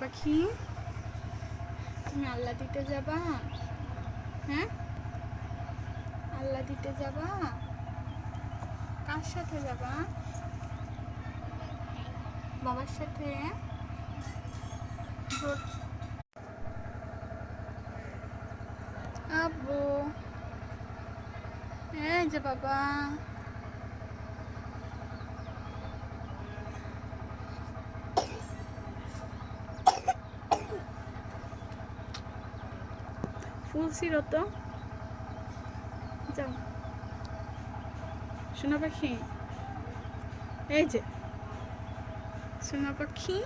পাখি? তুমি আল্লাহ দিতে যাবা? হ্যাঁ? আল্লাহ দিতে যাবা? কার সাথে যাবা? বাবার সাথে? আব্বু। এই যে বাবা। ফুল রত যাও। সোনা পাখি। এই যে সোনা পাখি।